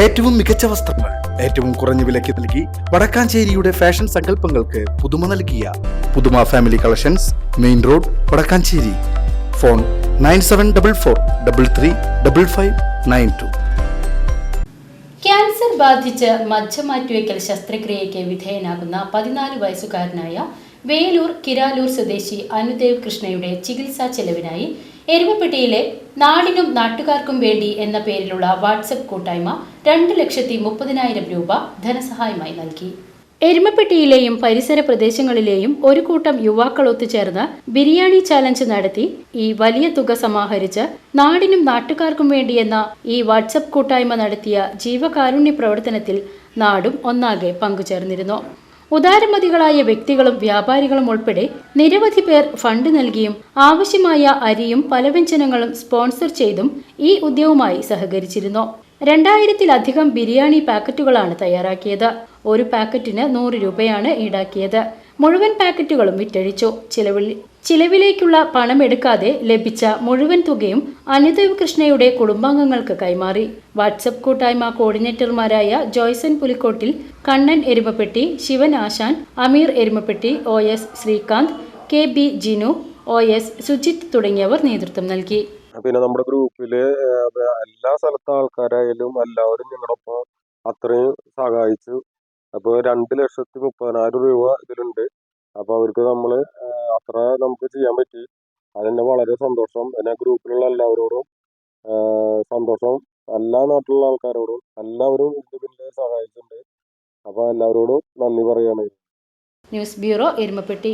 ഏറ്റവും മികച്ച വസ്ത്രങ്ങൾ ഏറ്റവും കുറഞ്ഞ വിലയ്ക്ക് നൽകി വടക്കാഞ്ചേരിയുടെ ഫാഷൻ സങ്കല്പങ്ങൾക്ക് പുതുമ നൽകിയ പുതുമ family collections main road Vadakkanchery. Phone nine seven double four double three double five nine two. Cancer ബാധിച്ച് മജ്ജ മാറ്റിവെക്കൽ ശസ്ത്രക്രിയയ്ക്ക് വിധേയനാകുന്ന പതിനാല് വയസ്സുകാരനായ വേലൂർ കിരാലൂർ സ്വദേശി അനുദേവ് കൃഷ്ണയുടെ ചികിത്സാ ചെലവിനായി എരുമപ്പെട്ടിയിലെ നാടിനും നാട്ടുകാർക്കും വേണ്ടി എന്ന പേരിലുള്ള വാട്സപ്പ് കൂട്ടായ്മ രണ്ട് ലക്ഷത്തി മുപ്പതിനായിരം രൂപ ധനസഹായമായി നൽകി. എരുമപ്പെട്ടിയിലെയും പരിസര പ്രദേശങ്ങളിലെയും ഒരു കൂട്ടം യുവാക്കൾ ഒത്തുചേർന്ന് ബിരിയാണി ചാലഞ്ച് നടത്തി ഈ വലിയ തുക സമാഹരിച്ച് നാടിനും നാട്ടുകാർക്കും വേണ്ടിയെന്ന ഈ വാട്സപ്പ് കൂട്ടായ്മ നടത്തിയ ജീവകാരുണ്യ പ്രവർത്തനത്തിൽ നാടും ഒന്നാകെ പങ്കുചേർന്നിരുന്നു. ഉദാരമതികളായ വ്യക്തികളും വ്യാപാരികളും ഉൾപ്പെടെ നിരവധി പേർ ഫണ്ട് നൽകിയും ആവശ്യമായ അരിയും പലവ്യഞ്ജനങ്ങളും സ്പോൺസർ ചെയ്തും ഈ ഉദ്യവുമായി സഹകരിച്ചിരുന്നു. രണ്ടായിരത്തിലധികം ബിരിയാണി പാക്കറ്റുകളാണ് തയ്യാറാക്കിയത്. ഒരു പാക്കറ്റിന് നൂറ് രൂപയാണ് ഈടാക്കിയത്. മുഴുവൻ പാക്കറ്റുകളും വിറ്റഴിച്ചു. ചിലവിൽ ചിലവിലേക്കുള്ള പണം എടുക്കാതെ ലഭിച്ച മുഴുവൻ തുകയും അനുദേവ് കൃഷ്ണയുടെ കുടുംബാംഗങ്ങൾക്ക് കൈമാറി. വാട്സപ്പ് കൂട്ടായ്മ കോർഡിനേറ്റർമാരായ Joyson Pulikottil Kannan Erumappetty Sivan Asan Ameer Erumappetty O S Sreekanth K B Jinu O S Sujith തുടങ്ങിയവർ നേതൃത്വം നൽകി. പിന്നെ നമ്മുടെ ഗ്രൂപ്പിൽ എല്ലാ സ്ഥലത്തെ ആൾക്കാരായാലും എല്ലാവരും ഞങ്ങളൊപ്പം അത്രയും സഹായിച്ചു. അപ്പോൾ രണ്ട് ലക്ഷത്തി മുപ്പതിനായിരം രൂപ ഇതിലുണ്ട്. അപ്പോൾ അവർക്ക് നമ്മൾ അത്ര നമുക്ക് ചെയ്യാൻ പറ്റി. അതെന്നെ വളരെ സന്തോഷം. എന്നെ ഗ്രൂപ്പിലുള്ള എല്ലാവരോടും സന്തോഷം. എല്ലാ നാട്ടിലുള്ള ആൾക്കാരോടും എല്ലാവരും ഇതിൽ സഹായിച്ചിട്ടുണ്ട്. അപ്പോൾ എല്ലാവരോടും നന്ദി പറയുകയാണ്. News bureau Erumappetty.